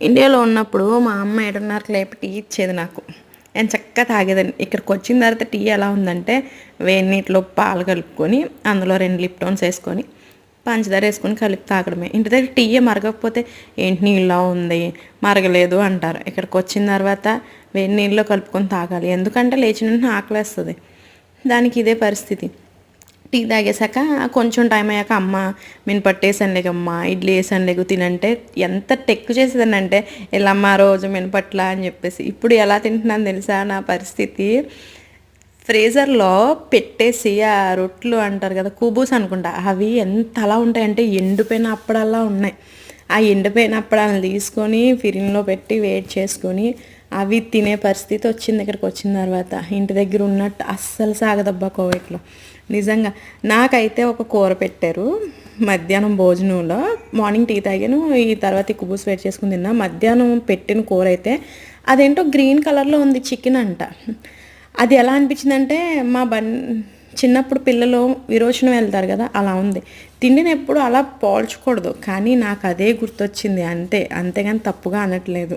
ఇండియాలో ఉన్నప్పుడు మా అమ్మ ఏడున్నరకు లేపి టీ ఇచ్చేది నాకు. నేను చక్కగా తాగేదాన్ని. ఇక్కడికి వచ్చిన తర్వాత టీ ఎలా ఉందంటే వేడి నీటిలో పాలు కలుపుకొని అందులో రెండు లిప్టోన్స్ వేసుకొని పంచదార వేసుకొని కలిపి తాగడమే. ఇంటి దగ్గర టీ మరగకపోతే ఏంటి నీళ్ళ ఉంది? మరగలేదు అంటారు. ఇక్కడికి వచ్చిన తర్వాత వేడి నీళ్ళలో కలుపుకొని తాగాలి. ఎందుకంటే లేచిన ఆకలేస్తుంది. దానికి ఇదే పరిస్థితి. టీ తాగేశాక కొంచెం టైం అయ్యాక అమ్మ మినపట్టు వేసాను లేకమ్మ ఇడ్లీ వేసాను లేకు తినంటే ఎంత టెక్కు చేసేదానంటే వెళ్ళమ్మ రోజు మినపట్ల అని చెప్పేసి. ఇప్పుడు ఎలా తింటున్నాను తెలుసా? నా పరిస్థితి. ఫ్రీజర్లో పెట్టేసి ఆ రొట్లు అంటారు కదా కూబూస్ అనుకుంటా అవి ఎంత అలా ఉంటాయంటే ఎండిపోయిన అప్పుడల్లా ఉన్నాయి. ఆ ఎండిపోయిన అప్పడాలను తీసుకొని ఫిరిన్లో పెట్టి వేడి చేసుకొని అవి తినే పరిస్థితి వచ్చింది ఇక్కడికి వచ్చిన తర్వాత. ఇంటి దగ్గర ఉన్నట్టు అస్సలు సాగదబ్బా కోవిడ్లో నిజంగా నాకైతే ఒక కూర పెట్టారు మధ్యాహ్నం భోజనంలో. మార్నింగ్ టీ తాగాను ఈ తర్వాత ఈ కుబూస్ వేడి చేసుకుని తిన్నా. మధ్యాహ్నం పెట్టిన కూర అయితే అదేంటో గ్రీన్ కలర్లో ఉంది చికెన్ అంట. అది ఎలా అనిపించిందంటే మా బన్ చిన్నప్పుడు పిల్లలు విరోచనం వెళ్తారు కదా అలా ఉంది. తిండిని ఎప్పుడు అలా పోల్చకూడదు. కానీ నాకు అదే గుర్తొచ్చింది అంతే. అంతేగాని తప్పుగా అనట్లేదు.